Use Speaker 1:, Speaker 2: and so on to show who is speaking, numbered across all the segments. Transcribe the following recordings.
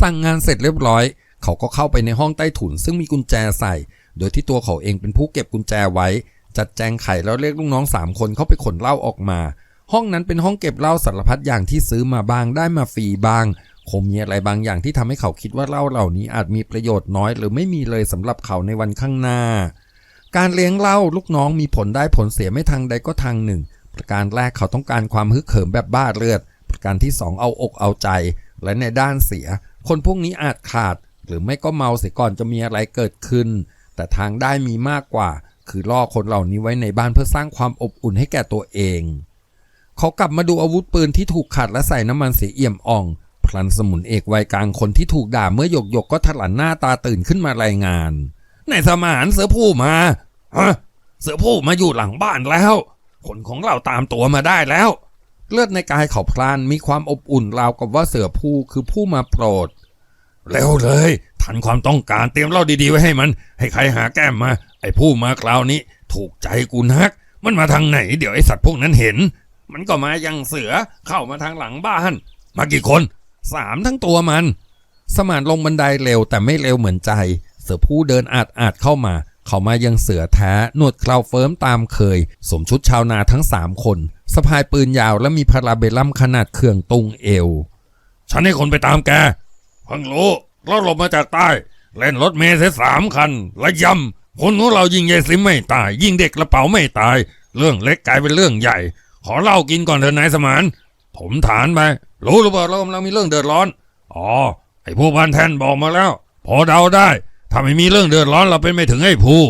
Speaker 1: สั่งงานเสร็จเรียบร้อย เขาก็เข้าไปในห้องใต้ถุน ซึ่งมีกุญแจใส่ โดยที่ตัวเขาเองเป็นผู้เก็บกุญแจไว้ จัดแจงไขแล้วเรียกลูกน้องสามคนเข้าไปขนเหล้าออกมา ห้องนั้นเป็นห้องเก็บเหล้าสารพัดอย่างที่ซื้อมาบ้างได้มาฟรีบ้างคงมีอะไรบางอย่างที่ทำให้เขาคิดว่าเหล้าเหล่านี้อาจมีประโยชน์น้อย หรือไม่มีเลยสำหรับเขาในวันข้างหน้า การเลี้ยงเหล้าลูกน้องมีผลได้ผลเสียไม่ทางใดก็ทางหนึ่ง ประการแรกเขาต้องการความฮึกเหิมแบบบ้าเลือด ประการที่สองเอาอกเอาใจ และในด้านเสีย คนพวกนี้อาจขาด หรือไม่ก็เมาเสียก่อนจะมีอะไรเกิดขึ้น แต่ทางได้มีมากกว่า คือล่อคนเหล่านี้ไว้ในบ้านเพื่อสร้างความอบอุ่นให้แก่ตัวเอง เขากลับมาดูอาวุธปืนที่ถูกขัดและใส่น้ำมันเสียเอี่ยมอ่อง พลันสมุนเอกวัยกลางคนที่ถูกด่าเมื่อหยกหยกก็ถลันหน้าตาตื่นขึ้นมารายงานนายสมานเสือผู้มาฮะเสือผู้มาอยู่หลังบ้านแล้ว คนของเราตามตัวมาได้แล้ว เลือดในกายเขาพลานมีความอบอุ่นราวกับว่าเสือผู้คือผู้มาโปรด เร็วเลย ทันความต้องการเตรียมเหล้าดีๆไว้ให้มัน ให้ใครหาแก้มมา ไอ้ผู้มาคราวนี้ ถูกใจกูนัก มันมาทางไหน เดี๋ยวไอ้สัตว์พวกนั้นเห็น มันก็มายังเสือเข้ามาทางหลังบ้าน มากี่คนสามทั้งตัวมัน สมานลงบันไดเร็วแต่ไม่เร็วเหมือนใจ เสือผู้เดินอาดอาดเข้ามา เขามายังเสือแท้หนวดเคราเฟิร์มตามเคยสวมชุดชาวนาทั้งสามคนสะพายปืนยาวและมีพาราเบลลัมขนาดเครื่องตุงเอว ฉันให้คนไปตามแกพิ่งรู้เราหลบมาจากใต้ เล่นรถเมล์เสียสามคันและยำคนของเรายิงยายซิมไม่ตาย ยิงเด็กกระเป๋าไม่ตาย เรื่องเล็กกลายเป็นเรื่องใหญ่ ขอเหล้ากินก่อนเถอะนายสมาน ผมฐานไปรู้หรือเปล่าเรากำลังมีเรื่องเดือดร้อน อ๋อไอ้ผู้พันแทนบอกมาแล้ว พอเดาได้ ถ้าไม่มีเรื่องเดือดร้อนเราเป็นไม่ถึงไอ้ผู้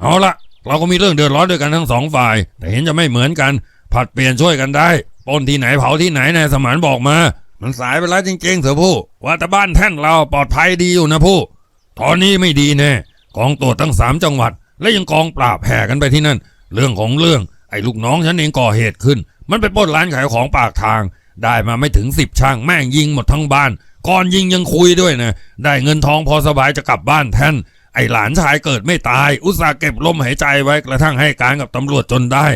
Speaker 1: เอาละเราก็มีเรื่องเดือดร้อนด้วยกันทั้งสองฝ่าย แต่เห็นจะไม่เหมือนกัน ผัดเปลี่ยนช่วยกันได้ปนที่ไหนเผาที่ไหนนายสมานบอกมา มันสายไปแล้วจริงๆเถอะผู้ว่าแต่บ้านแท่นเราปลอดภัยดีอยู่นะผู้ตอนนี้ไม่ดีแน่กองตรวจทั้งสามจังหวัด และยังกองปราบแห่กันไปที่นั่น เรื่องของเรื่องไอ้ลูกน้องฉันเองก่อเหตุขึ้น มันไปปล้นร้านขายของปากทาง ได้มาไม่ถึงสิบช่างแม่งยิงหมดทั้งบ้าน ก่อนยิงยังคุยด้วยนะ ได้เงินทองพอสบายจะกลับบ้านแทนไอหลานชายเกิดไม่ตาย อุตส่าห์เก็บลมหายใจไว้กระทั่งให้การกับตำรวจจนได้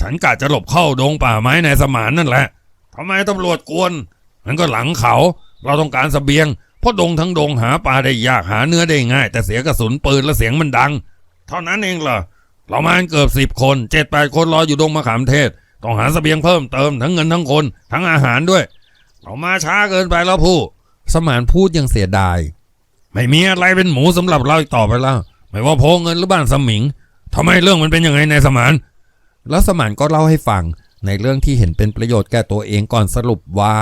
Speaker 1: ฉันกะจะหลบเข้าดงป่าไม้ในสมานนั่นแหละทำไมตำรวจกวนนั่นก็หลังเขา เราต้องการสเสบียงเพราะดงทั้งดงหาปลาได้ยากหาเนื้อได้ง่าย แต่เสียกระสุนปืนและเสียงมันดัง เท่านั้นเองเหรอเรามาเกือบสิบคนเจ็ดแปดคนรออยู่ดงมะขามเทศ ต้องหาสเสบียงเพิ่มเติมทั้งเงินทั้งคน ทั้งอาหารด้วย เรามาช้าเกินไปแล้วผู้ สมานพูดยังเสียดาย ไม่มีอะไรเป็นหมูสำหรับเราอีกต่อไปแล้ว ไม่ว่าโพเงินหรือบ้านสมิงทำไมเรื่องมันเป็นยังไงนายสมาน แล้วสมานก็เล่าให้ฟังในเรื่องที่เห็นเป็นประโยชน์แก่ตัวเองก่อนสรุปว่า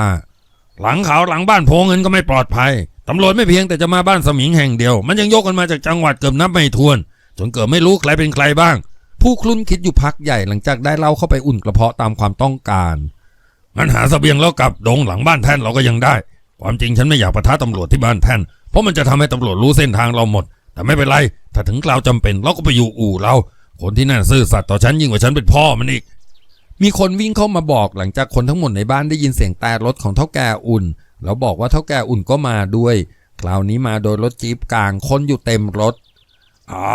Speaker 1: หลังเขาหลังบ้านโพเงินก็ไม่ปลอดภัยตำรวจไม่เพียงแต่จะมาบ้านสมิงแห่งเดียว มันยังยกกันมาจากจังหวัดเกือบนับไม่ถ้วน จนเกิดไม่รู้ใครเป็นใครบ้าง ผู้คลุ้นคิดอยู่พักใหญ่หลังจากได้เล่าเข้าไปอุ่นกระเพาะตามความต้องการงั้นหาเสบียงแล้วกลับดงหลังบ้านแท่นเราก็ยังได้ ความจริงฉันไม่อยากประทะตำรวจที่บ้านแท่นเพราะมันจะทำให้ตำรวจรู้เส้นทางเราหมด แต่ไม่เป็นไร ถ้าถึงคราวจำเป็นเราก็ไปอยู่อู่เรา คนที่นั่นซื่อสัตย์ต่อฉันยิ่งกว่าฉันเป็นพ่อมันอีก มีคนวิ่งเข้ามาบอกหลังจากคนทั้งหมดในบ้านได้ยินเสียงแต่รถของเท่าแก่อุ่น แล้วบอกว่าเท่าแก่อุ่นก็มาด้วย คราวนี้มาโดยรถจี๊ปกลางคนอยู่เต็มรถอ่า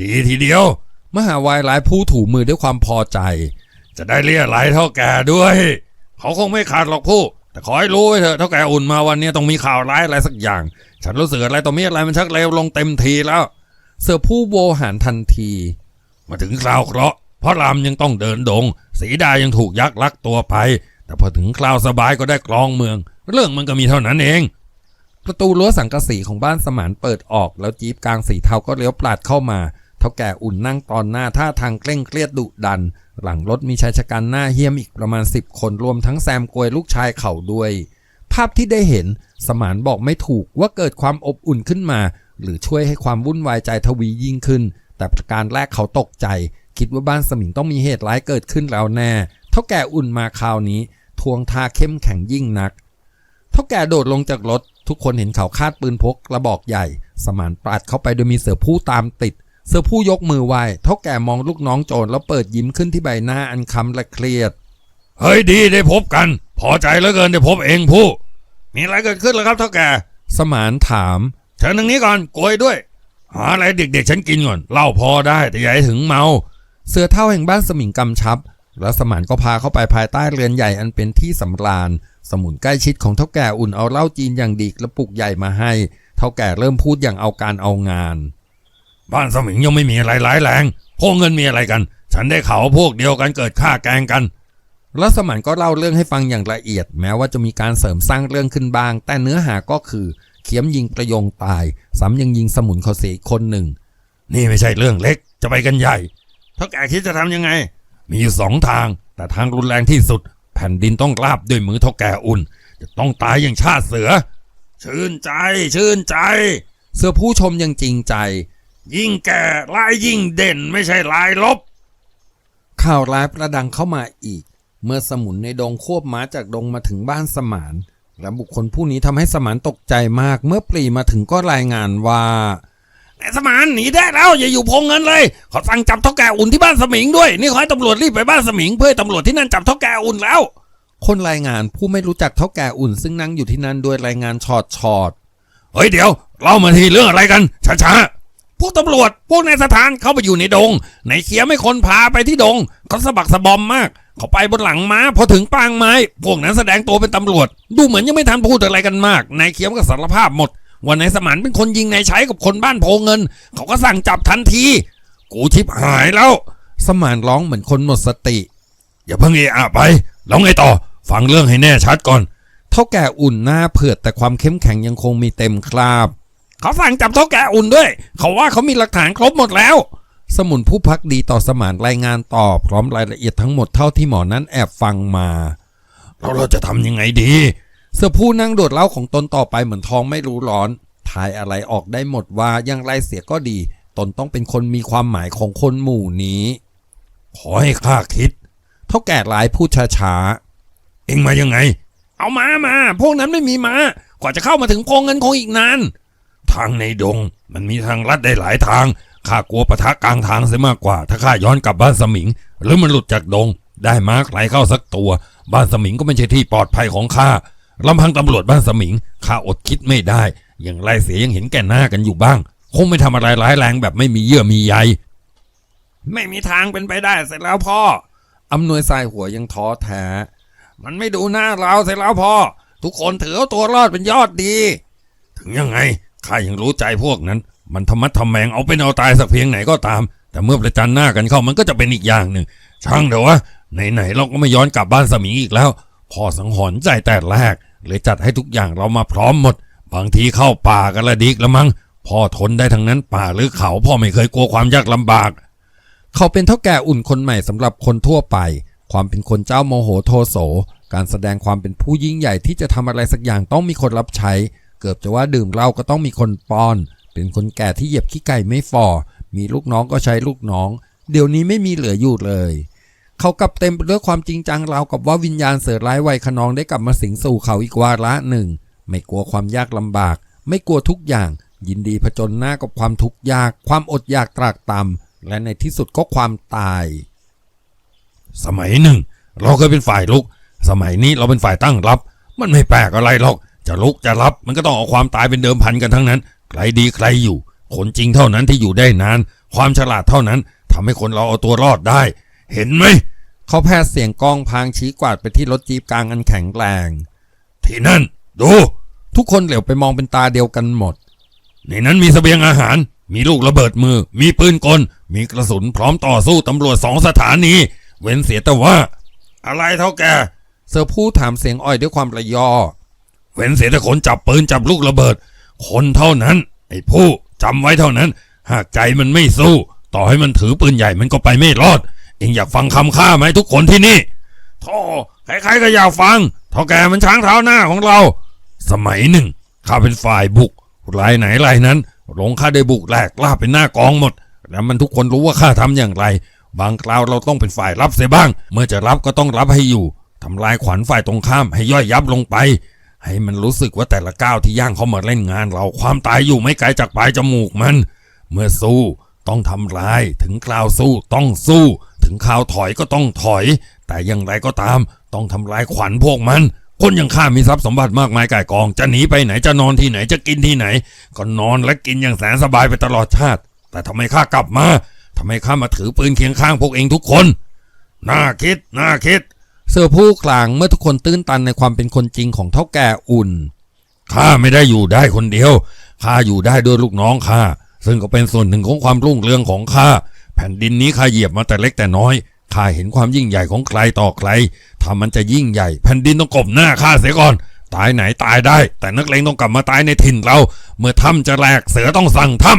Speaker 1: ดีทีเดียว มหาวายร้ายผู้ถูมือด้วยความพอใจ จะได้เรียกไรเท่าแก่ด้วย เขาคงไม่ขาดหรอกผู้ แต่ขอให้รู้ไว้เถอะเท่าแกอุ่นมาวันนี้ต้องมีข่าวร้ายอะไรสักอย่าง ฉันรู้สึกอะไรต่อมีอะไรมันชักเลวลงเต็มทีแล้ว เสือผู้โวหันทันที มาถึงคราวเคราะห์เพราะรามยังต้องเดินดง สีดายังถูกยักษ์ลักตัวไป แต่พอถึงคราวสบายก็ได้กรองเมือง เรื่องมันก็มีเท่านั้นเอง ประตูรั้วสังกะสีของบ้านสมานเปิดออกแล้วจี๊ปกลางสีเทาก็เลี้ยวปลาดเข้ามาเท่าแก่อุ่นนั่งตอนหน้าท่าทางเคร่งเครียดดุดัน หลังรถมีชายชะกันหน้าเหี้ยมอีกประมาณ 10 คนรวมทั้งแซมกวยลูกชายเขาด้วย ภาพที่ได้เห็นสมานบอกไม่ถูกว่าเกิดความอบอุ่นขึ้นมา หรือช่วยให้ความวุ่นวายใจทวียิ่งขึ้น แต่ประการแรกเขาตกใจ คิดว่าบ้านสมิงต้องมีเหตุร้ายเกิดขึ้นแล้วแน่เท่าแก่อุ่นมาคราวนี้ ทวงทาเข้มแข็งยิ่งนักเท่าแก่โดดลงจากรถ ทุกคนเห็นเขาคาดปืนพกกระบอกใหญ่ สมานปราดเข้าไปโดยมีเสือผู้ตามติด เสือผู้ยกมือไหว้เท่าแก่มองลูกน้องโจรแล้วเปิดยิ้มขึ้นที่ใบหน้าอันคำและเครียด เฮ้ยดีได้พบกัน พอใจเหลือเกินได้พบเองผู้ มีอะไรเกิดขึ้นแล้วครับเท่าแก่ สมานถามเชิญทางนี้ก่อนกลวยด้วย หาอะไรเด็กๆฉันกินก่อนเหล้าพอได้แต่อย่าให้ถึงเมา เสือเท่าแห่งบ้านสมิงกำชับ แล้วสมานก็พาเข้าไปภายใต้เรือนใหญ่อันเป็นที่สำราญ สมุนใกล้ชิดของเท่าแก่อุ่นเอาเหล้าจีนอย่างดีกระปุกใหญ่มาให้ เท่าแก่เริ่มพูดอย่างเอาการเอางาน
Speaker 2: บ้านสมิงยังไม่มีอะไรร้ายแรงพวกเงินมีอะไรกัน ฉันได้ข่าวว่าพวกเดียวกันเกิดฆ่าแกล้งกัน
Speaker 1: แล้วสมานก็เล่าเรื่องให้ฟังอย่างละเอียด แม้ว่าจะมีการเสริมสร้างเรื่องขึ้นบ้าง แต่เนื้อหาก็คือเขียมยิงประโยงตายซ้ำยังยิงสมุนเขาเสียอีกคนหนึ่ง
Speaker 2: นี่ไม่ใช่เรื่องเล็กจะไปกันใหญ่ถ้าแกคิดจะทำยังไง มีอยู่สองทาง แต่ทางรุนแรงที่สุด แผ่นดินต้องราบด้วยมือเท่าแก่อุ่น จะต้องตายอย่างชาติเสือ ชื่นใจ ชื่นใจ
Speaker 1: เสื้อผู้ชมยังจริงใจ
Speaker 2: ยิ่งแก่ลายยิ่งเด่นไม่ใช่ลายลบ
Speaker 1: ข่าวร้ายประดังเข้ามาอีก เมื่อสมุนในดงควบม้าจากดงมาถึงบ้านสมานและบุคคลผู้นี้ทำให้สมานตกใจมาก เมื่อปรีมาถึงก็รายงานว่า
Speaker 2: ไอ้สมานหนีได้แล้วอย่าอยู่พงเงินเลยเขาสั่งจับเท่าแก่อุ่นที่บ้านสมิงด้วย นี่ขอให้ตำรวจรีบไปบ้านสมิงเพื่อให้ตำรวจที่นั่นจับเท่าแก่อุ่นแล้ว
Speaker 1: คนรายงานผู้ไม่รู้จักเท่าแก่อุ่น ซึ่งนั่งอยู่ที่นั่นด้วยรายงานชอดชอด
Speaker 2: เฮ้ยเดี๋ยวเล่ามาทีเรื่องอะไรกันช้าๆ พวกตำรวจ พวกนายสถานเข้าไปอยู่ในดงในเขียไม่คนพาไปที่ดง เขาสะบักสะบอมมาก เขาไปบนหลังม้าพอถึงปางไม้ พวกนั้นแสดงตัวเป็นตำรวจ ดูเหมือนยังไม่ทันพูดอะไรกันมาก นายเขียมก็สารภาพหมด ว่านายสมานเป็นคนยิงนายใช้กับคนบ้านโพเงิน เขาก็สั่งจับทันที กูชิบหายแล้ว
Speaker 1: สมานร้องเหมือนคนหมดสติ
Speaker 2: อย่าเพิ่งเอะอะไป แล้วไงต่อ ฟังเรื่องให้แน่ชัดก่อน
Speaker 1: เท่าแก่อุ่นหน้าเผือดแต่ความเข้มแข็งยังคงมีเต็มคราบ
Speaker 2: เขาสั่งจับเท่าแกอุ่นด้วย เขาว่าเขามีหลักฐานครบหมดแล้ว
Speaker 1: สมุนผู้พักดีต่อสมานรายงานต่อพร้อมรายละเอียดทั้งหมดเท่าที่หมอนั้นแอบฟังมา
Speaker 2: แล้วเราจะทำยังไงดี
Speaker 1: เสื้อผู้นั่งโดดเล้าของตนต่อไปเหมือนท้องไม่รู้ร้อนทายอะไรออกได้หมดว่ายังไรเสียก็ดี ตนต้องเป็นคนมีความหมายของคนหมู่นี้
Speaker 2: ขอให้ข้าคิด
Speaker 1: เท่าแก่ร้ายพูดช้า
Speaker 2: เอ็งมายังไง
Speaker 1: เอามามาพวกนั้นไม่มีมา กว่าจะเข้ามาถึงโพงเงินคงอีกนาน
Speaker 2: ทางในดง มันมีทางลัดได้หลายทางข้ากลัวปะทะกลางทางเสียมากกว่า ถ้าข้าย้อนกลับบ้านสมิง หรือมันหลุดจากดง ได้มาใครเข้าสักตัว บ้านสมิงก็ไม่ใช่ที่ปลอดภัยของข้าลำพังตำรวจบ้านสมิงข้าอดคิดไม่ได้ อย่างไรเสียยังเห็นแก่หน้ากันอยู่บ้าง คงไม่ทำอะไรร้ายแรงแบบไม่มีเยื่อมีใยไม่มีทางเป็นไปได้เสร็จแล้วพ่อ
Speaker 1: ๆอำนวยสายหัวยังท้อแท้
Speaker 2: มันไม่ดูหน้าเราเสร็จแล้วพ่อทุกคนถือตัวรอดเป็นยอดดี ถึงยังไง ข้ายังรู้ใจพวกนั้น มันธรรมัดทำแมงเอาเป็นเอาตายสักเพียงไหนก็ตาม แต่เมื่อประจันหน้ากันเข้ามันก็จะเป็นอีกอย่างหนึ่ง ช่างเถอะวะ ไหนๆเราก็ไม่ย้อนกลับบ้านสมิงอีกแล้วพ่อสังหรณ์ใจแต่แรก เลยจัดให้ทุกอย่างเรามาพร้อมหมด บางทีเข้าป่ากันละดิกละมั้ง พ่อทนได้ทั้งนั้นป่าหรือเขาพ่อไม่เคยกลัวความยากลำบาก
Speaker 1: เขาเป็นเท่าแก่อุ่นคนใหม่สำหรับคนทั่วไป ความเป็นคนเจ้าโมโหโทโส การแสดงความเป็นผู้ยิ่งใหญ่ที่จะทำอะไรสักอย่างต้องมีคนรับใช้ กือบจะว่าดื่มเหล้าก็ต้องมีคนป้อน เป็นคนแก่ที่เหยียบขี้ไก่ไม่ฟอมีลูกน้องก็ใช้ลูกน้อง เดี๋ยวนี้ไม่มีเหลืออยู่เลย เขากลับเต็มไปด้วยความจริงจังราวกับว่าวิญญาณเสือร้ายวัยขนองได้กลับมาสิงสู่เขาอีกวาระหนึ่ง ไม่กลัวความยากลำบาก ไม่กลัวทุกอย่าง ยินดีผจญหน้ากับความทุกข์ยาก ความอดอยากตรากตรำและในที่สุดก็ความตาย
Speaker 2: สมัยหนึ่ง เราเคยเป็นฝ่ายลุก สมัยนี้เราเป็นฝ่ายตั้งรับ มันไม่แปลกอะไรหรอก จะลุกจะรับมันก็ต้องเอาความตายเป็นเดิมพันกันทั้งนั้น ใครดีใครอยู่ คนจริงเท่านั้นที่อยู่ได้นาน ความฉลาดเท่านั้นทำให้คนเราเอาตัวรอดได้ เห็นไหม
Speaker 1: เขาแพทย์เสียงกล้องพางชี้กวาดไปที่รถจี๊ปกลางอันแข็งแรง
Speaker 2: ที่นั่น ดู
Speaker 1: ทุกคนเหลียวไปมองเป็นตาเดียวกันหมด
Speaker 2: ในนั้นมีเสบียงอาหาร มีลูกระเบิดมือ มีปืนกล มีกระสุนพร้อมต่อสู้ตำรวจสองสถานี เว้นเสียแต่ว่า อะไรเท่าแก
Speaker 1: เซอร์ผู้ถามเสียงอ่อยด้วยความระยอ
Speaker 2: เว้นเสียแต่คนจับปืนจับลูกระเบิด คนเท่านั้น ไอ้ผู้จำไว้เท่านั้น หากใจมันไม่สู้ ต่อให้มันถือปืนใหญ่มันก็ไปไม่รอด เองอยากฟังคำข้าไหมทุกคนที่นี่โธ่ใครๆก็อยากฟังเท่าแกมันช้างเท้าหน้าของเรา สมัยหนึ่งข้าเป็นฝ่ายบุกรายไหนรายนั้นหลงข้าได้บุกแหลกล่าเป็นหน้ากองหมด แล้วมันทุกคนรู้ว่าข้าทำอย่างไร บางคราวเราต้องเป็นฝ่ายรับเสียบ้าง เมื่อจะรับก็ต้องรับให้อยู่ทำลายขวัญฝ่ายตรงข้ามให้ย่อยยับลงไป ให้มันรู้สึกว่าแต่ละก้าวที่ย่างเข้ามาเล่นงานเราความตายอยู่ไม่ไกลจากปลายจมูกมัน เมื่อสู้ต้องทำลาย ถึงคราวสู้ต้องสู้ ถึงคราวถอยก็ต้องถอย แต่อย่างไรก็ตาม ต้องทำลายขวัญพวกมัน คนอย่างข้ามีทรัพย์สมบัติมากมายก่ายกอง จะหนีไปไหนจะนอนที่ไหนจะกินที่ไหน ก็นอนและกินอย่างแสนสบายไปตลอดชาติ แต่ทำไมข้ากลับมาทำไมข้ามาถือปืนเคียงข้างพวกเองทุกคนน่าคิดน่าคิด
Speaker 1: เสือผู้กลางเมื่อทุกคนตื้นตันในความเป็นคนจริงของเท่าแก่อุ่น
Speaker 2: ข้าไม่ได้อยู่ได้คนเดียว ข้าอยู่ได้ด้วยลูกน้องข้า ซึ่งก็เป็นส่วนหนึ่งของความรุ่งเรืองของข้า แผ่นดินนี้ข้าเหยียบมาแต่เล็กแต่น้อย ข้าเห็นความยิ่งใหญ่ของใครต่อใคร ถ้ามันจะยิ่งใหญ่ แผ่นดินต้องกบหน้าข้าเสียก่อน ตายไหนตายได้ แต่นักเลงต้องกลับมาตายในถิ่นเรา เมื่อถ้ำจะแหลกเสือต้องสั่งถ้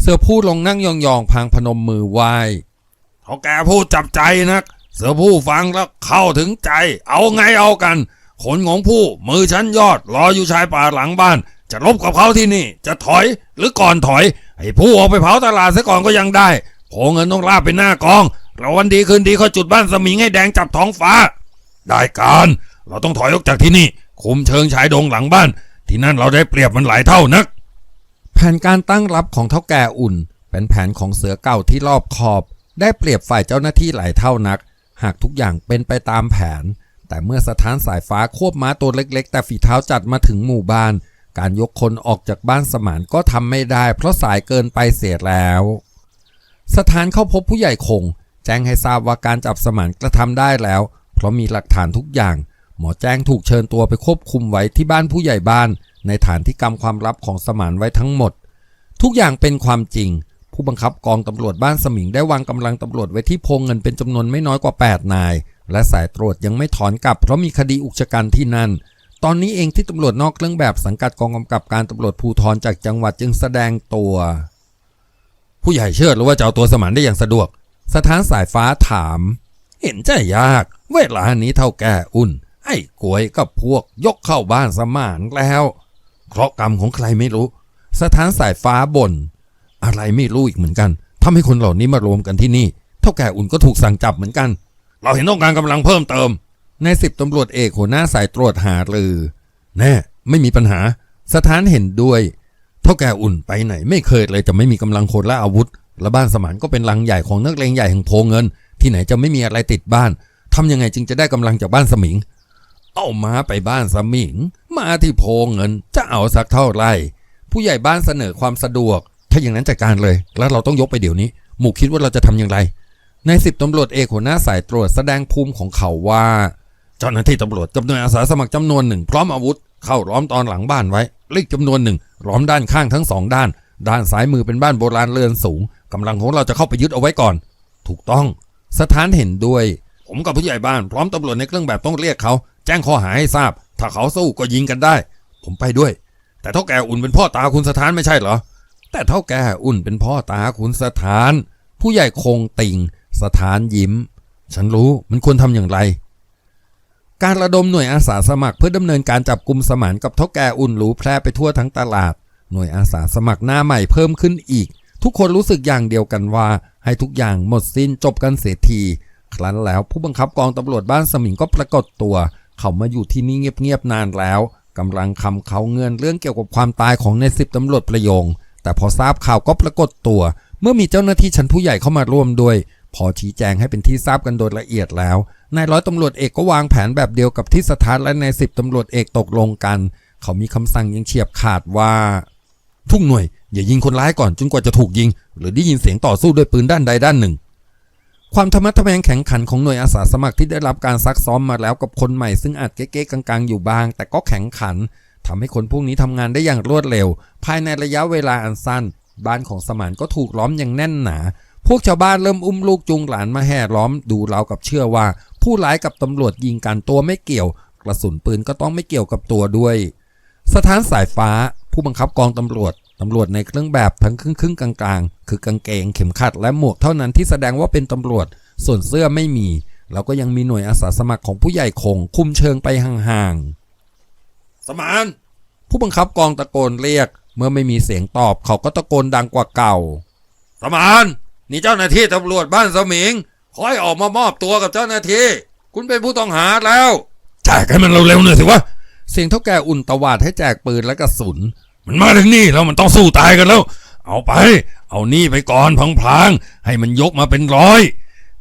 Speaker 1: เสือผู้ลงนั่งยองๆพางพนมมือไหว้ำ
Speaker 2: เขาแกพูดจับใจนัก เสือผู้ฟังแล้วเข้าถึงใจ เอาไงเอากันขนของผู้มือชั้นยอด รออยู่ชายป่าหลังบ้าน จะลบกับเขาที่นี่ จะถอยหรือก่อนถอยให้ผู้ออกไปเผาตลาดซะก่อนก็ยังได้โผเงินต้องลาบไปหน้ากอง เราวันดีคืนดีเขาจุดบ้านสมิงให้แดงจับท้องฟ้า ได้การ เราต้องถอยออกจากที่นี่ คุมเชิงชายดงหลังบ้าน ที่นั่นเราได้เปรียบมันหลายเท่านัก
Speaker 1: แผนการตั้งรับของเท่าแก่อุ่น เป็นแผนของเสือเก่าที่รอบขอบ ได้เปรียบฝ่ายเจ้าหน้าที่หลายเท่านัก หากทุกอย่างเป็นไปตามแผน แต่เมื่อสถานสายฟ้าควบม้าตัวเล็ก ๆ แต่ฝีเท้าจัดมาถึงหมู่บ้าน การยกคนออกจากบ้านสมานก็ทำไม่ได้ เพราะสายเกินไปเสียแล้ว สถานเข้าพบผู้ใหญ่คง แจ้งให้ทราบว่าการจับสมานกระทำได้แล้ว เพราะมีหลักฐานทุกอย่าง หมอแจ้งถูกเชิญตัวไปควบคุมไว้ที่บ้านผู้ใหญ่บ้าน ในฐานที่กำความลับของสมานไว้ทั้งหมด ทุกอย่างเป็นความจริง ผู้บังคับกองตำรวจบ้านสมิงได้วางกำลังตำรวจไว้ที่โพงเงินเป็นจำนวนไม่น้อยกว่า 8 นาย และสายตรวจยังไม่ถอนกลับเพราะมีคดีอุกชะกันที่นั่น ตอนนี้เองที่ตำรวจนอกเครื่องแบบสังกัดกองกำกับการตำรวจภูธรจากจังหวัดจึงแสดงตัว
Speaker 2: ผู้ใหญ่เชื่อหรือว่าจะเอาตัวสมานได้อย่างสะดวก
Speaker 1: สถานสายฟ้าถาม
Speaker 2: เห็นใจยาก เวลานี้เท่าแก่อุ่น ไอ้กวยกับพวกยกเข้าบ้านสมานแล้ว เคราะห์กรรมของใครไม่รู้
Speaker 1: สถานสายฟ้าบ่น
Speaker 2: อะไรไม่รู้อีกเหมือนกันทำให้คนเหล่านี้มารวมกันที่นี่
Speaker 1: เท่าแก่อุ่นก็ถูกสั่งจับเหมือนกัน
Speaker 2: เราเห็นต้องการกำลังเพิ่มเติม
Speaker 1: ในสิบตำรวจเอกหัวหน้าสายตรวจหารือ
Speaker 2: แน่ ไม่มีปัญหา
Speaker 1: สถานเห็นด้วย
Speaker 2: เท่าแก่อุ่นไปไหน ไม่เคยเลยจะไม่มีกำลังคนและอาวุธ และบ้านสมานก็เป็นลังใหญ่ของนักเลงใหญ่แห่งโพเงิน ที่ไหนจะไม่มีอะไรติดบ้านทำยังไงจึงจะได้กำลังจากบ้านสมิง
Speaker 1: เอามาไปบ้านสมิง มาที่โพเงิน จะเอาสักเท่าไหร่ผู้ใหญ่บ้านเสนอความสะดวก
Speaker 2: ถ้าอย่างนั้นจัดการเลย แล้วเราต้องยกไปเดี๋ยวนี้ หมู่คิดว่าเราจะทำอย่างไร
Speaker 1: ในสิบตำรวจเอกหัวหน้าสายตรวจแสดงภูมิของเขาว่า
Speaker 2: เจ้าหน้าที่ตำรวจกับหน่วยอาสาสมัครจำนวนหนึ่งพร้อมอาวุธ เข้าล้อมตอนหลังบ้านไว้เลขจำนวนหนึ่งล้อมด้านข้างทั้งสองด้าน ด้านซ้ายมือเป็นบ้านโบราณเรือนสูงกำลังของเราจะเข้าไปยึดเอาไว้ก่อน ถูกต้อง
Speaker 1: สถานเห็นด้วย
Speaker 2: ผมกับผู้ใหญ่บ้านพร้อมตำรวจในเครื่องแบบต้องเรียกเขา แจ้งข้อหาให้ทราบ ถ้าเขาสู้ก็ยิงกันได้ ผมไปด้วย แต่เท่าแก่อุ่นเป็นพ่อตาคุณสถานไม่ใช่เหรอ
Speaker 1: แต่เท่าแก่อุ่นเป็นพ่อตาขุนสถาน ผู้ใหญ่คงติ่ง สถานยิ้ม
Speaker 2: ฉันรู้มันควรทำอย่างไร
Speaker 1: การระดมหน่วยอาสาสมัครเพื่อดำเนินการจับกลุ่มสมานกับเท่าแก่อุ่นหรูแพร่ไปทั่วทั้งตลาด หน่วยอาสาสมัครหน้าใหม่เพิ่มขึ้นอีก ทุกคนรู้สึกอย่างเดียวกันว่า ให้ทุกอย่างหมดสิ้นจบกันเสียทีครั้นแล้วผู้บังคับกองตำรวจบ้านสมิงก็ปรากฏตัว เขามาอยู่ที่นี่เงียบๆนานแล้วกำลังคำเขาเงินเรื่องเกี่ยวกับความตายของในสิบตำรวจประยง แต่พอทราบข่าวก็ปรากฏตัว เมื่อมีเจ้าหน้าที่ชั้นผู้ใหญ่เข้ามาร่วมด้วย พอชี้แจงให้เป็นที่ทราบกันโดยละเอียดแล้วนายร้อยตำรวจเอกก็วางแผนแบบเดียวกับที่สถานและนายสิบตำรวจเอกตกลงกัน เขามีคำสั่งยังเฉียบขาดว่า
Speaker 2: ทุกหน่วย อย่ายิงคนร้ายก่อนจนกว่าจะถูกยิง หรือได้ยินเสียงต่อสู้ด้วยปืนด้านใดด้านหนึ่ง
Speaker 1: ความธรรมะทแมงแข็งขันของหน่วยอาสาสมัครที่ได้รับการซักซ้อมมาแล้วกับคนใหม่ซึ่งอาจเก๊ๆกังๆอยู่บ้าง แต่ก็แข็งขัน ทำให้คนพวกนี้ทำงานได้อย่างรวดเร็ว ภายในระยะเวลาอันสั้น บ้านของสมานก็ถูกล้อมอย่างแน่นหนา พวกชาวบ้านเริ่มอุ้มลูกจูงหลานมาแห่ล้อมดูเรากับเชื่อว่า ผู้ร้ายกับตำรวจยิงกันตัวไม่เกี่ยว กระสุนปืนก็ต้องไม่เกี่ยวกับตัวด้วย สถานสายฟ้า ผู้บังคับกองตำรวจตำรวจในเครื่องแบบทั้งครึ่งครึ่งกลางๆ คือกางเกงเข็มขัดและหมวกเท่านั้นที่แสดงว่าเป็นตำรวจ ส่วนเสื้อไม่มี แล้วก็ยังมีหน่วยอาสาสมัครของผู้ใหญ่คงคุมเชิงไปห่าง
Speaker 2: สมาน
Speaker 1: ๆผู้บังคับกองตะโกนเรียก เมื่อไม่มีเสียงตอบเขาก็ตะโกนดังกว่าเก่า
Speaker 2: สมาน นี่เจ้าหน้าที่ตำรวจบ้านสมิงขอให้ออกมามอบตัวกับเจ้าหน้าที่ คุณเป็นผู้ต้องหาแล้วแจกให้มันเร็วๆหน่อยสิวะ
Speaker 1: เสียงเท่าแก่อุ่นตวาดให้แจกปืนและกระสุน
Speaker 2: มันมาถึงนี่แล้วมันต้องสู้ตายกันแล้ว เอาไป เอานี่ไปก่อนพลางๆให้มันยกมาเป็นร้อย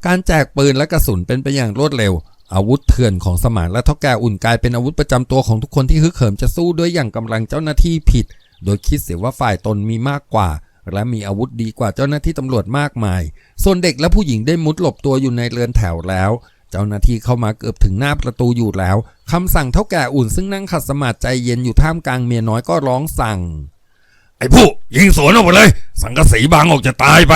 Speaker 1: การแจกปืนและกระสุนเป็นไปอย่างรวดเร็ว อาวุธเถื่อนของสมานและเท่าแก่อุ่นกลายเป็นอาวุธประจำตัวของทุกคนที่ฮึกเหิมจะสู้ด้วยอย่างกำลังเจ้าหน้าที่ผิด โดยคิดเสียว่าฝ่ายตนมีมากกว่า และมีอาวุธดีกว่าเจ้าหน้าที่ตำรวจมากมาย ส่วนเด็กและผู้หญิงได้มุดหลบตัวอยู่ในเรือนแถวแล้ว เจ้าหน้าที่เข้ามาเกือบถึงหน้าประตูอยู่แล้วคำสั่งเท่าแก่อุ่นซึ่งนั่งขัดสมาธิใจเย็นอยู่ท่ามกลางเมียน้อยก็ร้องสั่ง
Speaker 2: ไอ้ผู้ยิงสวนออกไปเลย สังกะสีบางออกจะตายไป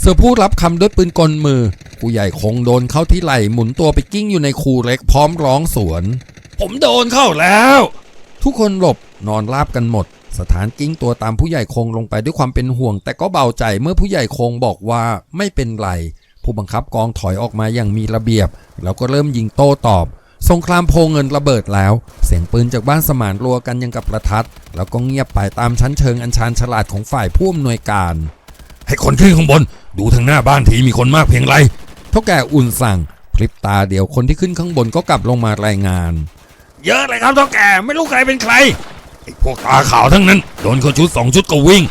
Speaker 1: เสือผู้รับคำด้วยปืนกลมือ ผู้ใหญ่คงโดนเข้าที่ไหล่หมุนตัวไปกิ้งอยู่ในคูเล็กพร้อมร้องสวน
Speaker 2: ผมโดนเข้าแล้ว
Speaker 1: ทุกคนหลบนอนราบกันหมด สถานกิ้งตัวตามผู้ใหญ่คงลงไปด้วยความเป็นห่วง แต่ก็เบาใจเมื่อผู้ใหญ่คงบอกว่าไม่เป็นไร ผู้บังคับกองถอยออกมาอย่างมีระเบียบ แล้วก็เริ่มยิงโต้ตอบสงครามโพเงินระเบิดแล้ว เสียงปืนจากบ้านสมานรัวกันยังกับประทัด แล้วก็เงียบไปตามชั้นเชิงอันชานฉลาดของฝ่ายผู้อำนวยการ
Speaker 2: ให้คนขึ้นข้างบน ดูทางหน้าบ้านทีมีคนมากเพียงไร
Speaker 1: เท่าแก่อุ่นสั่งพลิบตาเดียวคนที่ขึ้นข้างบนก็กลับลงมารายงาน
Speaker 2: เยอะเลยครับเท่าแก่ไม่รู้ใครเป็นใครไอ้พวกตาขาวทั้งนั้นโดนเขาชุดสองชุดก็วิ่ง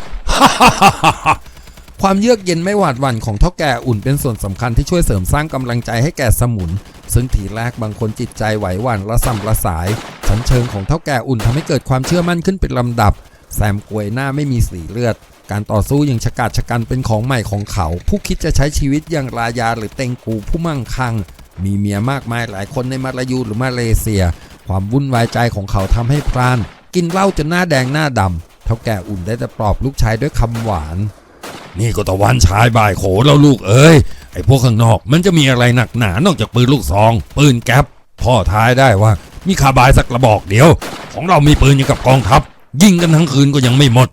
Speaker 1: ความเยือกเย็นไม่หวาดหวั่นของเท่าแก่อุ่นเป็นส่วนสำคัญที่ช่วยเสริมสร้างกำลังใจให้แก่สมุน ซึ่งทีแรกบางคนจิตใจไหวหวั่นระส่ำระสายชั้นเชิงของเท่าแก่อุ่นทำให้เกิดความเชื่อมั่นขึ้นเป็นลำดับ แซมกวยหน้าไม่มีสีเลือด การต่อสู้อย่างฉกาจชะกันเป็นของใหม่ของเขา ผู้คิดจะใช้ชีวิตอย่างรายาหรือเต็งกูผู้มั่งคั่ง มีเมียมากมายหลายคนในมาลายูหรือมาเลเซีย ความวุ่นวายใจของเขาทำให้พราน กินเหล้าจนหน้าแดงหน้าดำเท่าแก่อุ่นได้แต่ปลอบลูกชายด้วยคำหวาน
Speaker 2: นี่ก็ตะวันชายบ่ายโขแล้วลูกเอ้ยไอ้พวกข้างนอกมันจะมีอะไรหนักหนานอกจากปืนลูกซอง ปืนแก๊ปพ่อทายได้ว่ามีคาบายสักกระบอกเดียว ของเรามีปืนอย่างกับกองทัพยิงกันทั้งคืนก็ยังไม่หมด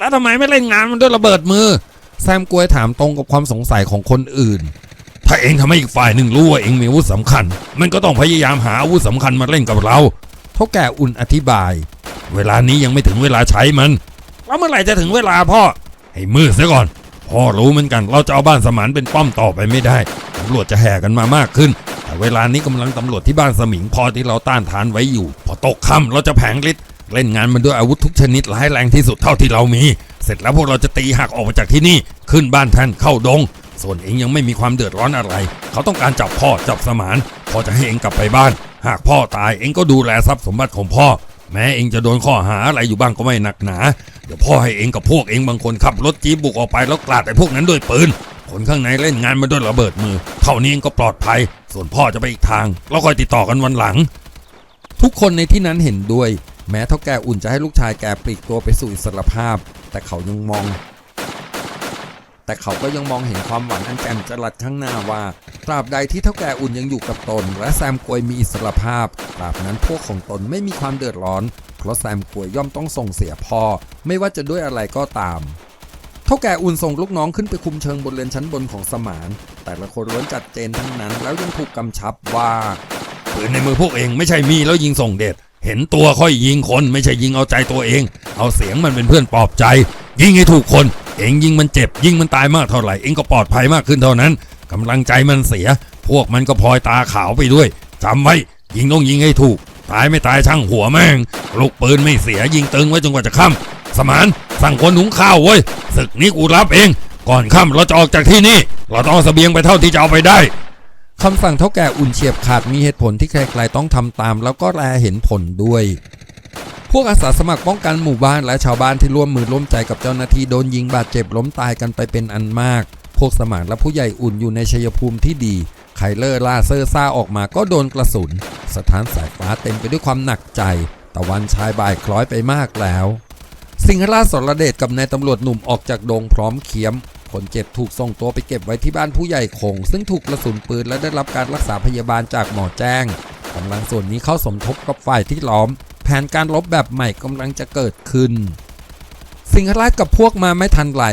Speaker 2: แล้วทำไมไม่เล่นงานมันด้วยระเบิดมือ
Speaker 1: แซมกวยถามตรงกับความสงสัยของคนอื่น
Speaker 2: ถ้าเองทำให้อีกฝ่ายหนึ่งรู้ว่าเองมีอาวุธสำคัญ มันก็ต้องพยายามหาอาวุธสำคัญมาเล่นกับเรา
Speaker 1: เท่าแก่อุ่นอธิบาย
Speaker 2: เวลานี้ยังไม่ถึงเวลาใช้มัน แล้วเมื่อไหร่จะถึงเวลาพ่อ ให้มืดซะก่อน พ่อรู้เหมือนกันเราจะเอาบ้านสมานเป็นป้อมต่อไปไม่ได้ตำรวจจะแห่กันมามากขึ้น แต่เวลานี้กำลังตำรวจที่บ้านสมิงพอที่เราต้านทานไว้อยู่ พอตกค่ำเราจะแผงฤทธิ์ เล่นงานมันด้วยอาวุธทุกชนิดร้ายแรงที่สุดเท่าที่เรามี เสร็จแล้วพวกเราจะตีหักออกมาจากที่นี่ ขึ้นบ้านท่านเข้าดง ส่วนเองยังไม่มีความเดือดร้อนอะไร เขาต้องการจับพ่อจับสมานพอจะให้เองกลับไปบ้าน หากพ่อตายเองก็ดูแลทรัพย์สมบัติของพ่อ แม้เองจะโดนข้อหาอะไรอยู่บ้างก็ไม่หนักหนา เดี๋ยวพ่อให้เองกับพวกเองบางคนขับรถจี๊บุกออกไปแล้วกลาดไอ้พวกนั้นด้วยปืนคนข้างในเล่นงานมาด้วยระเบิดมือ เท่านี้เองก็ปลอดภัย ส่วนพ่อจะไปอีกทาง แล้วคอยติดต่อกันวันหลัง
Speaker 1: ทุกคนในที่นั้นเห็นด้วย แม้เท่าแก่อุ่นจะให้ลูกชายแกปลีกตัวไปสู่อิสรภาพ แต่เขายังมอง แต่เขาก็ยังมองเห็นความหวังอันแจ่มจรัสข้างหน้าว่าตราบใดที่เท่าแก่อุ่นยังอยู่กับตน และแซมกวยมีอิสรภาพตราบนั้นพวกของตนไม่มีความเดือดร้อน เพราะแซมกวยย่อมต้องส่งเสียพ่อ ไม่ว่าจะด้วยอะไรก็ตามเท่าแก่อุ่นส่งลูกน้องขึ้นไปคุมเชิงบนเรือนชั้นบนของสมาน แต่ละคนล้วนจัดเจนทั้งนั้น แล้วยังถูกกำชับว่า
Speaker 2: ปืนในมือพวกเองไม่ใช่มีแล้วยิงส่งเดช เห็นตัวค่อยยิงคนไม่ใช่ยิงเอาใจตัวเอง เอาเสียงมันเป็นเพื่อนปลอบใจ ยิงให้ถูกคน เองยิงมันเจ็บ ยิงมันตายมากเท่าไหร่เองก็ปลอดภัยมากขึ้นเท่านั้นกำลังใจมันเสีย พวกมันก็พลอยตาขาวไปด้วยจำไว้ยิงต้องยิงให้ถูก ตายไม่ตายช่างหัวแม่ง ลูกปืนไม่เสียยิงตึงไว้จนกว่าจะค่ำสมานสั่งคนหุงข้าวเว้ยศึกนี้กูรับเอง ก่อนค่ำเราจะออกจากที่นี่ เราต้องเอาเสบียงไปเท่าที่จะเอาไปได้
Speaker 1: คำสั่งเท่าแก่อุ่นเฉียบขาดมีเหตุผลที่ใครๆต้องทำตาม แล้วก็แลเห็นผลด้วย พวกอาสาสมัครป้องกันหมู่บ้านและชาวบ้านที่ร่วมมือร่วมใจกับเจ้าหน้าที่โดนยิงบาดเจ็บล้มตายกันไปเป็นอันมาก พวกสมานและผู้ใหญ่อุ่นอยู่ในชัยภูมิที่ดี ไคเลอร์ล่าเซอร์ซ่าออกมาก็โดนกระสุน สถานสายฟ้าเต็มไปด้วยความหนักใจ ตะวันชายบ่ายคล้อยไปมากแล้ว สิงหราชสรเดชกับนายตำรวจหนุ่มออกจากโดงพร้อมเขียม คนเจ็บถูกส่งตัวไปเก็บไว้ที่บ้านผู้ใหญ่คง ซึ่งถูกกระสุนปืนและได้รับการรักษาพยาบาลจากหมอแจ้งกำลังส่วนนี้เข้าสมทบกับฝ่ายที่ล้อม แผนการลบแบบใหม่กำลังจะเกิดขึ้น สิงหราชกับพวกมาไม่ทันไร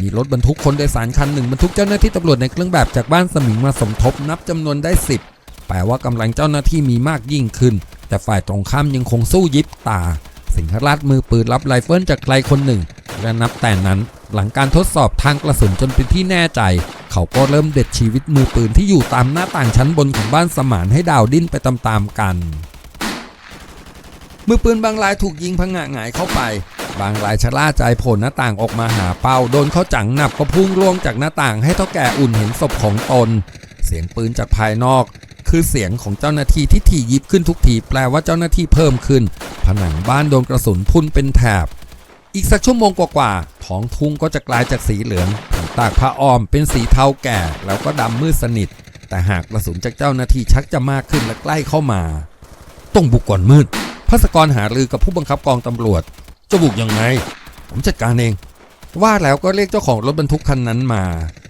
Speaker 1: มีรถบรรทุกคนโดยสารคันหนึ่งบรรทุกเจ้าหน้าที่ตำรวจในเครื่องแบบจากบ้านสมิงมาสมทบนับจำนวนได้ 10 แปลว่ากำลังเจ้าหน้าที่มีมากยิ่งขึ้น แต่ฝ่ายตรงข้ามยังคงสู้ยิบตา สิงหราชมือปืนรับไรเฟิลจากใครคนหนึ่ง และนับแต่นั้น หลังการทดสอบทางกระสุนจนเป็นที่แน่ใจ เขาก็เริ่มเด็ดชีวิตมือปืนที่อยู่ตามหน้าต่างชั้นบนของบ้านสมานให้ดาวดิ้นไปตามๆกัน มือปืนบางรายถูกยิงพังงะหงายเข้าไป บางรายชะล่าใจโผล่หน้าต่างออกมาหาเป้าโดนเขาจังหนับก็พุ่งล่วงจากหน้าต่างให้เท่าแก่อุ่นเห็นศพของตน เสียงปืนจากภายนอกคือเสียงของเจ้าหน้าที่ที่ถี่ยิบขึ้นทุกทีแปลว่าเจ้าหน้าที่เพิ่มขึ้น ผนังบ้านโดนกระสุนพุ่นเป็นแถบ อีกสักชั่วโมงกว่าๆท้องทุ่งก็จะกลายจากสีเหลืองถึงตากผ้าอ้อมเป็นสีเทาแก่ แล้วก็ดำมืดสนิท แต่หากกระสุนจากเจ้าหน้าที่ชักจะมากขึ้นและใกล้เข้ามา ต้องบุกก่อนมืดพัสกรหารือกับผู้บังคับกองตำรวจ
Speaker 2: จะบุกยังไง
Speaker 1: ผมจัดการเอง ว่าแล้วก็เรียกเจ้าของรถบรรทุกคันนั้นมา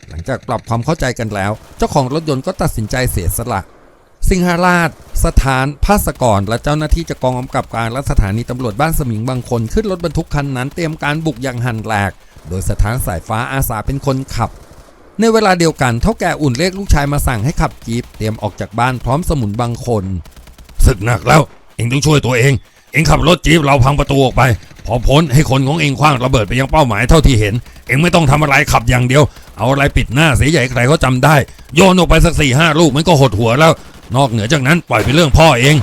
Speaker 1: หลังจากปรับความเข้าใจกันแล้ว เจ้าของรถยนต์ก็ตัดสินใจเสียสละ สิงหราชสถานภาสกรและเจ้าหน้าที่จากกองกำกับการและสถานีตำรวจบ้านสมิงบางคนขึ้นรถบรรทุกคันนั้นเตรียมการบุกอย่างหันแหลก โดยสถานสายฟ้าอาสาเป็นคนขับ ในเวลาเดียวกันเท่าแก่อุ่นเรียกลูกชายมาสั่งให้ขับจีบเตรียมออกจากบ้านพร้อมสมุนบางคน
Speaker 2: ศึกหนักแล้ว เองต้องช่วยตัวเอง เองขับรถจี๊ปเราพังประตูออกไป พอพ้นให้คนของเองคว้างระเบิดไปยังเป้าหมายเท่าที่เห็น เองไม่ต้องทำอะไรขับอย่างเดียว เอาอะไรปิดหน้าเสียใหญ่ใครเขาจำได้ โยนออกไปสักสี่ห้าลูกมันก็หดหัวแล้ว นอกเหนือจากนั้นปล่อยเป็นเรื่องพ่อเอง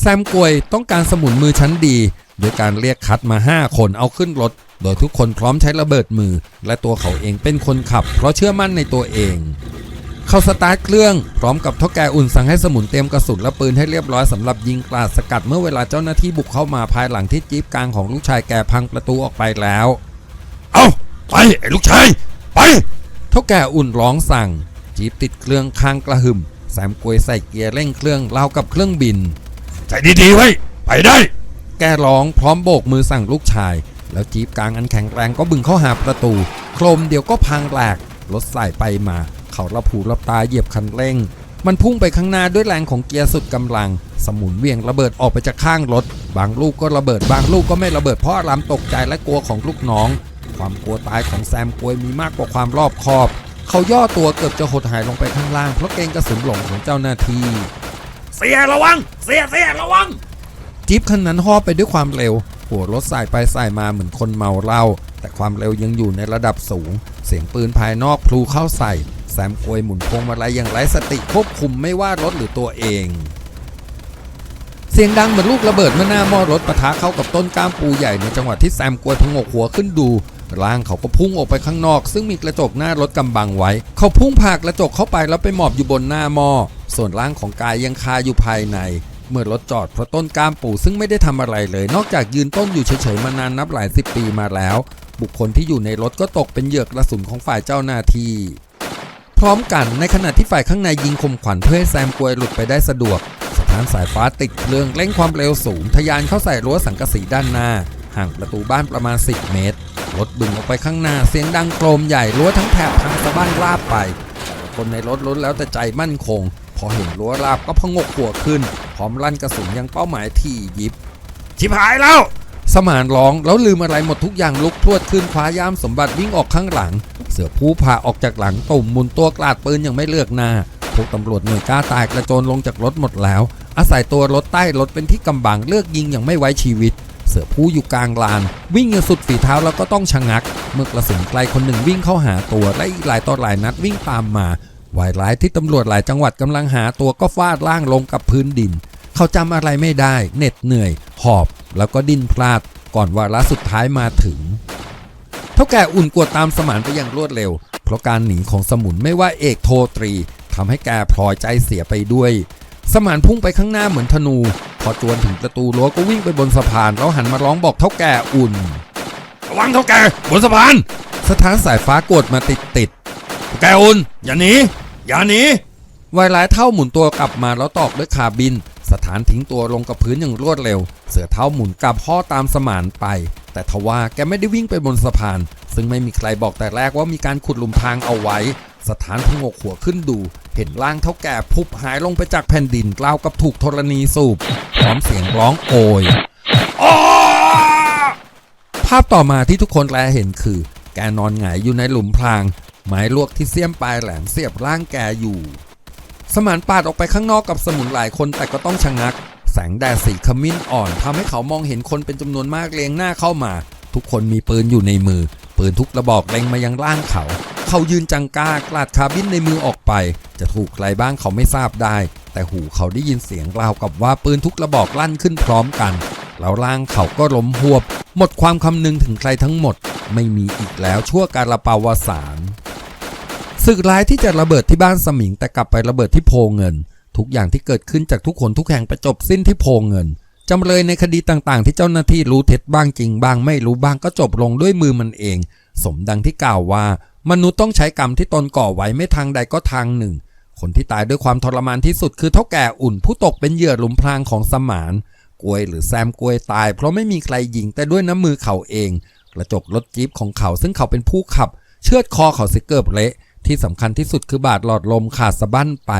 Speaker 1: แซมกวยต้องการสมุนมือชั้นดี โดยการเรียกคัดมา 5 คนเอาขึ้นรถ โดยทุกคนพร้อมใช้ระเบิดมือ และตัวเขาเองเป็นคนขับ เพราะเชื่อมั่นในตัวเอง เขาสตาร์ทเครื่องพร้อมกับท่าแกอุ่นสั่งให้สมุนเตรียมกระสุนและปืนให้เรียบร้อยสำหรับยิงกราดสกัดเมื่อเวลาเจ้าหน้าที่บุกเข้ามาภายหลังที่จี๊ปกลางของลูกชายแกพังประตูออกไปแล้ว
Speaker 2: เอาไปไอ้ลูกชายไป
Speaker 1: เท่าแกอุ่นร้องสั่ง จี๊ปติดเครื่องข้างกระหึ่ม แซมกวยใส่เกียร์เร่งเครื่องราวกับเครื่องบิน
Speaker 2: ใจดีๆไว้ ไปได้
Speaker 1: แกร้องพร้อมโบกมือสั่งลูกชาย แล้วจีบกลางอันแข็งแรงก็บึงเข้าหาประตู โครมเดียวก็พังแหลกรถสายไปมา เขาละผูละตาเหยียบคันเร่ง มันพุ่งไปข้างหน้าด้วยแรงของเกียร์สุดกำลัง สมุนเวียงระเบิดออกไปจากข้างรถ บางลูกก็ระเบิดบางลูกก็ไม่ระเบิดเพราะอารามตกใจและกลัวของลูกน้อง ความกลัวตายของแซมกวยมีมากกว่าความรอบคอบ เขาย่อตัวเกือบจะหดหายลงไปข้างล่างเพราะเกรงกระสุนหลงของเจ้าหน้าที่
Speaker 2: เสียระวัง เสียเสียระวัง
Speaker 1: จิ๊บคันนั้นห่อไปด้วยความเร็ว หัวรถสายไปสายมาเหมือนคนเมาเหล้าแต่ความเร็วยังอยู่ในระดับสูง เสียงปืนภายนอกพลูเข้าใส่ แซมกวยหมุนพวงมาลัยอย่างไร้สติควบคุมไม่ว่ารถหรือตัวเอง เสียงดังเหมือนลูกระเบิดเมื่อหน้าหม้อรถปะทะเข้ากับต้นก้ามปูใหญ่ในจังหวะที่แซมกวยพงกหัวขึ้นดู ร่างเขาก็พุ่งออกไปข้างนอก ซึ่งมีกระจกหน้ารถกำบังไว้ เขาพุ่งผ่ากระจกเข้าไปแล้วไปหมอบอยู่บนหน้าหม้อส่วนร่างของกายยังคาอยู่ภายใน เมื่อรถจอดเพราะต้นกล้ามปู่ซึ่งไม่ได้ทำอะไรเลย นอกจากยืนต้นอยู่เฉยๆมานานนับหลายสิบปีมาแล้ว บุคคลที่อยู่ในรถก็ตกเป็นเหยื่อกระสุนของฝ่ายเจ้าหน้าที่พร้อมกันในขณะที่ฝ่ายข้างในยิงคมขวัญเพื่อให้แซมกวยหลุดไปได้สะดวก สถานสายฟ้าติดเครื่องเร่งความเร็วสูงทะยานเข้าใส่รั้วสังกะสีด้านหน้า ห่างประตูบ้านประมาณ 10 เมตร รถดึงออกไปข้างหน้าเสียงดังโครมใหญ่รั้วทั้งแถบพังสะบั้นราบไปคนในรถล้นแล้วแต่ใจมั่นคง พอเห็นรั้วราบก็พงกหัวขึ้น พร้อมลั่นกระสุนยังเป้าหมายที่ยิบ
Speaker 2: ชิบหายแล้ว
Speaker 1: สมานร้องแล้วลืมอะไรหมดทุกอย่างลุกพรวดขึ้นคว้ายามสมบัติวิ่งออกข้างหลัง เสือผู้พาออกจากหลังตุ่มหมุนตัวกลาดปืนยังไม่เลือกหน้าพวกตำรวจหน่วยกล้าตายกระโจนลงจากรถหมดแล้ว อาศัยตัวรถใต้รถเป็นที่กำบังเลือกยิงอย่างไม่ไว้ชีวิต เสือผู้อยู่กลางลาน วิ่งสุดฝีเท้าแล้วก็ต้องชะงัก เมื่อกระสุนไกลคนหนึ่งวิ่งเข้าหาตัว และอีกหลายต่อหลายนัดวิ่งตามมาวายร้ายที่ตำรวจหลายจังหวัดกำลังหาตัวก็ฟาดล่างลงกับพื้นดิน เขาจำอะไรไม่ได้เหน็ดเหนื่อย หอบแล้วก็ดิ้นพลาด ก่อนวาระสุดท้ายมาถึง เท่าแก่อุ่นกวดตามสมานไปอย่างรวดเร็ว เพราะการหนีของสมุนไม่ว่าเอกโทตรีทำให้แกพลอยใจเสียไปด้วย สมานพุ่งไปข้างหน้าเหมือนธนู พอจวนถึงประตูรั้วก็วิ่งไปบนสะพานแล้วหันมาร้องบอกเท่าแก่อุ่น
Speaker 2: ระวังเท่าแกบนสะพาน
Speaker 1: สถานสายฟ้ากดมาติดติด
Speaker 2: แกอุ่นอย่าหนีอย่าหนี
Speaker 1: ๆวายร้ายเท่าหมุนตัวกลับมาแล้วตอกด้วยคาบิน สถานทิ้งตัวลงกับพื้นอย่างรวดเร็ว เสือเท้าหมุนกลับพ่อตามสมานไป แต่ทว่าแกไม่ได้วิ่งไปบนสะพาน ซึ่งไม่มีใครบอกแต่แรกว่ามีการขุดหลุมพรางเอาไว้ สถานพงกหัวขึ้นดู เห็นร่างเท่าแก่พุบหายลงไปจากแผ่นดินกล่าวกับถูกธรณีสูบพร้อมเสียงร้องโอย
Speaker 2: อ
Speaker 1: ภาพต่อมาที่ทุกคนแลเห็นคือ แกนอนหงายอยู่ในหลุมพราง ไม้ลวกที่เสียมปลายแหลมเสียบร่างแกอยู่ สมานปาดออกไปข้างนอกกับสมุนหลายคนแต่ก็ต้องชะงัก แสงแดดสีขมิ้นอ่อนทำให้เขามองเห็นคนเป็นจำนวนมากเรียงหน้าเข้ามา ทุกคนมีปืนอยู่ในมือ ปืนทุกระบอกเล็งมายังร่างเขา เขายืนจังก้ากลาดคาบินในมือออกไป จะถูกใครบ้างเขาไม่ทราบได้ แต่หูเขาได้ยินเสียงราวกับว่าปืนทุกระบอกลั่นขึ้นพร้อมกัน แล้วร่างเขาก็ล้มหวบ หมดความคำนึงถึงใครทั้งหมด ไม่มีอีกแล้วชั่วการละปาวสารศึกร้ายที่จะระเบิดที่บ้านสมิงแต่กลับไประเบิดที่โพเงิน ทุกอย่างที่เกิดขึ้นจากทุกคนทุกแห่งไปจบสิ้นที่โพเงินจำเลยในคดีต่างๆ ที่เจ้าหน้าที่รู้เท็จบ้างจริงบ้างไม่รู้บ้างก็จบลงด้วยมือมันเอง สมดังที่กล่าวว่า มนุษย์ต้องใช้กรรมที่ตนก่อไว้ไม่ทางใดก็ทางหนึ่ง คนที่ตายด้วยความทรมานที่สุดคือเท่าแก่อุ่นผู้ตกเป็นเหยื่อหลุมพรางของสมานกวยหรือแซมกวยตาย เพราะไม่มีใครยิงแต่ด้วยน้ำมือเขาเอง กระจกรถจี๊ปของเขาซึ่งเขาเป็นผู้ขับ เชือดคอเขาสิเกือบเละ ที่สำคัญที่สุดคือบาดหลอดลมขาดสะบั้นไป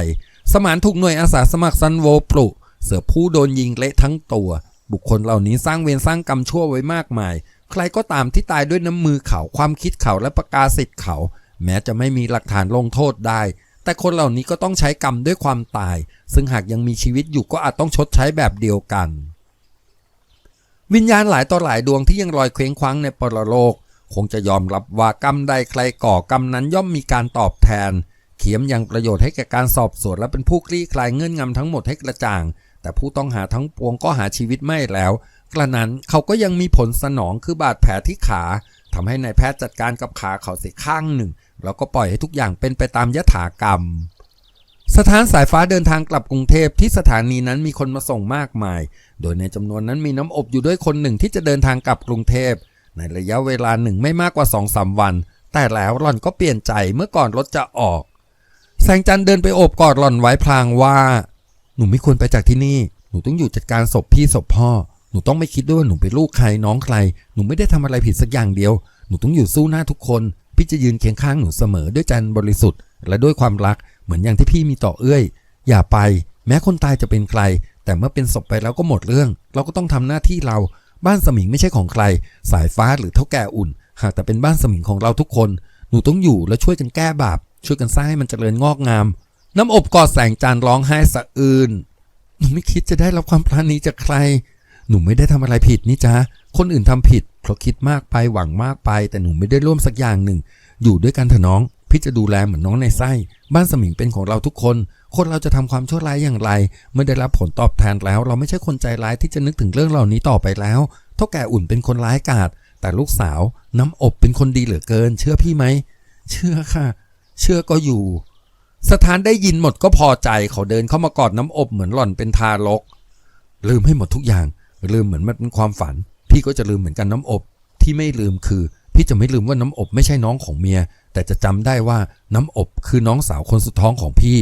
Speaker 1: สมานถูกหน่วยอาสาสมัครซันโวปลุเสือผู้โดนยิงเละทั้งตัว บุคคลเหล่านี้สร้างเวรสร้างกรรมชั่วไว้มากมาย ใครก็ตามที่ตายด้วยน้ำมือเขาความคิดเขาและประกาศสิทธิ์เขา แม้จะไม่มีหลักฐานลงโทษได้ แต่คนเหล่านี้ก็ต้องใช้กรรมด้วยความตาย ซึ่งหากยังมีชีวิตอยู่ก็อาจต้องชดใช้แบบเดียวกัน วิญญาณหลายต่อหลายดวงที่ยังลอยเคว้งคว้างในปรโลก คงจะยอมรับว่ากรรมใดใครก่อกรรมนั้นย่อมมีการตอบแทน เขียมยังประโยชน์ให้แก่การสอบสวนและเป็นผู้คลี่คลายเงื่อนงำทั้งหมดให้กระจ่าง แต่ผู้ต้องหาทั้งปวงก็หาชีวิตไม่แล้ว กระนั้นเขาก็ยังมีผลสนองคือบาดแผลที่ขาทำให้นายแพทย์จัดการกับขาเขาเสียข้างหนึ่ง แล้วก็ปล่อยให้ทุกอย่างเป็นไปตามยถากรรม สถานสายฟ้าเดินทางกลับกรุงเทพที่สถานีนั้นมีคนมาส่งมากมาย โดยในจำนวนนั้นมีน้ำอบอยู่ด้วยคนหนึ่งที่จะเดินทางกลับกรุงเทพ ในระยะเวลาหนึ่งไม่มากกว่าสองสามวัน แต่แล้วหล่อนก็เปลี่ยนใจเมื่อก่อนรถจะออก แสงจันเดินไปโอบกอดหล่อนไว้พลางว่า หนูไม่ควรไปจากที่นี่ หนูต้องอยู่จัดการศพพี่ศพพ่อ นูต้องไม่คิดด้วยว่าหนูเป็นลูกใครน้องใคร หนูไม่ได้ทำอะไรผิดสักอย่างเดียว หนูต้องอยู่สู้หน้าทุกคน พี่จะยืนเคียงข้างหนูเสมอด้วยใจบริสุทธิ์ และด้วยความรักเหมือนอย่างที่พี่มีต่อเอื้อย อย่าไป แม้คนตายจะเป็นใคร แต่เมื่อเป็นศพไปแล้วก็หมดเรื่อง เราก็ต้องทำหน้าที่เรา บ้านสมิงไม่ใช่ของใคร สายฟ้าหรือเท่าแก่อุ่น หากแต่เป็นบ้านสมิงของเราทุกคน หนูต้องอยู่และช่วยกันแก้บาป ช่วยกันสร้างให้มันเจริญงอกงาม น้ำอบกอดแสงจันร้องไห้สะอื้นหนูไม่คิดจะได้รับความปราณีจากใคร หนูไม่ได้ทำอะไรผิดนี่จ๊ะคนอื่นทำผิดเพราะคิดมากไปหวังมากไป แต่หนูไม่ได้ร่วมสักอย่างหนึ่ง อยู่ด้วยกันเถอะน้อง พี่จะดูแลเหมือนน้องในไส้ บ้านสมิงเป็นของเราทุกคน คนเราจะทำความชั่วร้ายอย่างไร เมื่อได้รับผลตอบแทนแล้ว เราไม่ใช่คนใจร้ายที่จะนึกถึงเรื่องเหล่านี้ต่อไปแล้วเท่าแก่อุ่นเป็นคนร้ายกาจแต่ลูกสาวน้ำอบเป็นคนดีเหลือเกิน เชื่อพี่ไหมเชื่อค่ะ เชื่อก็อยู่ สถานได้ยินหมดก็พอใจเขาเดินเข้ามากอดน้ำอบเหมือนหล่อนเป็นทารก ลืมให้หมดทุกอย่าง ลืมเหมือนมันเป็นความฝัน พี่ก็จะลืมเหมือนกันน้ำอบ ที่ไม่ลืมคือ พี่จะไม่ลืมว่าน้ำอบไม่ใช่น้องของเมีย แต่จะจำได้ว่าน้ำอบคือน้องสาวคนสุดท้องของพี่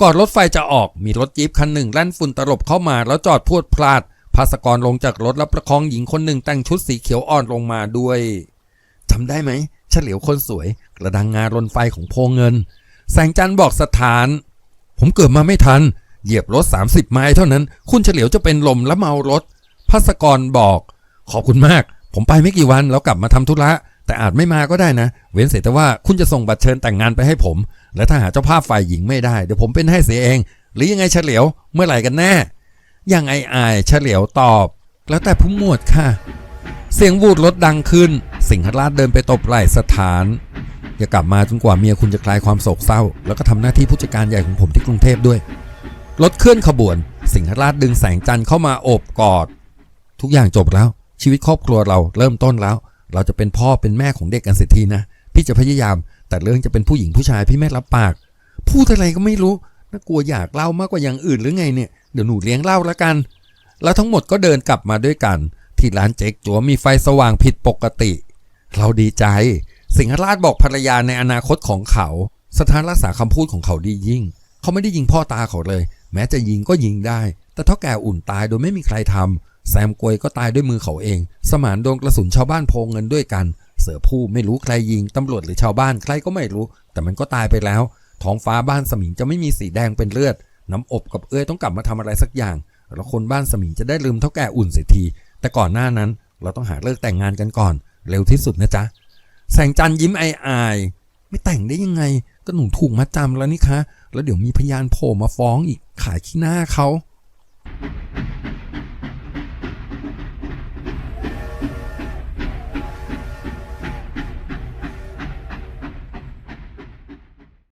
Speaker 1: ก่อนรถไฟจะออกมีรถจี๊ปคันหนึ่งแล่นฝุ่นตลบเข้ามาแล้วจอดพวดพลาดภาสกรลงจากรถแล้วประคองหญิงคนหนึ่งแต่งชุดสีเขียวอ่อนลงมาด้วยจำได้ไหมเฉลียวคนสวย กระดังงารนไฟของโพเงิน แสงจันทร์บอกสถาน ผมเกิดมาไม่ทัน เหยียบรถ 30 ไมล์เท่านั้น คุณเฉลียวจะเป็นลมและเมารถภาสกรบอก ขอบคุณมาก ผมไปไม่กี่วันแล้วกลับมาทำธุระ แต่อาจไม่มาก็ได้นะ เว้นเสียแต่ว่าคุณจะส่งบัตรเชิญแต่งงานไปให้ผม และถ้าหาเจ้าภาพฝ่ายหญิงไม่ได้ เดี๋ยวผมเป็นให้เสียเอง หรือยังไงเฉลียว เมื่อไหร่กันแน่ยังไออายเฉลียวตอบ แล้วแต่ผู้หมวดค่ะ เสียงวูดรถดังขึ้น สิงหราชเดินไปตบไหล่สถานอย่ากลับมาจนกว่าเมียคุณจะคลายความโศกเศร้า แล้วก็ทำหน้าที่ผู้จัดการใหญ่ของผมที่กรุงเทพด้วย รถเคลื่อนขบวน สิงหราชดึงแสงจันทร์เข้ามาโอบกอด ทุกอย่างจบแล้ว ชีวิตครอบครัวเราเริ่มต้นแล้ว เราจะเป็นพ่อเป็นแม่ของเด็กกันเสียทีนะ พี่จะพยายาม แต่เรื่องจะเป็นผู้หญิงผู้ชายพี่ไม่รับปาก พูดอะไรก็ไม่รู้น่ากลัวอยากเล่ามากกว่าอย่างอื่นหรือไงเนี่ยเดี๋ยวหนูเลี้ยงเล้าแล้วกัน แล้วทั้งหมดก็เดินกลับมาด้วยกัน ที่ร้านเจ๊กจัวมีไฟสว่างผิดปกติ เราดีใจ สิงหราชบอกภรรยาในอนาคตของเขา สถานรักษาคำพูดของเขาดียิ่ง เขาไม่ได้ยิงพ่อตาเขาเลย แม้จะยิงก็ยิงได้ แต่เท่าแก่อุ่นตายโดยไม่มีใครทำแซมกวยก็ตายด้วยมือเขาเอง สมานโดนกระสุนชาวบ้านโพงเงินด้วยกัน เสือผู้ไม่รู้ใครยิงตำรวจหรือชาวบ้านใครก็ไม่รู้ แต่มันก็ตายไปแล้ว ท้องฟ้าบ้านสมิงจะไม่มีสีแดงเป็นเลือด น้ำอบกับเอ้ยต้องกลับมาทำอะไรสักอย่าง แล้วคนบ้านสมิงจะได้ลืมเท่าแก่อุ่นเสียที แต่ก่อนหน้านั้น เราต้องหาเลิกแต่งงานกันก่อน เร็วที่สุดนะจ๊ะแสงจันยิ้มอายอายๆไม่แต่งได้ยังไงก็หนูถูกมัดจำแล้วนี่คะ แล้วเดี๋ยวมีพยานโผล่มาฟ้องอีกขายขี้หน้าเขา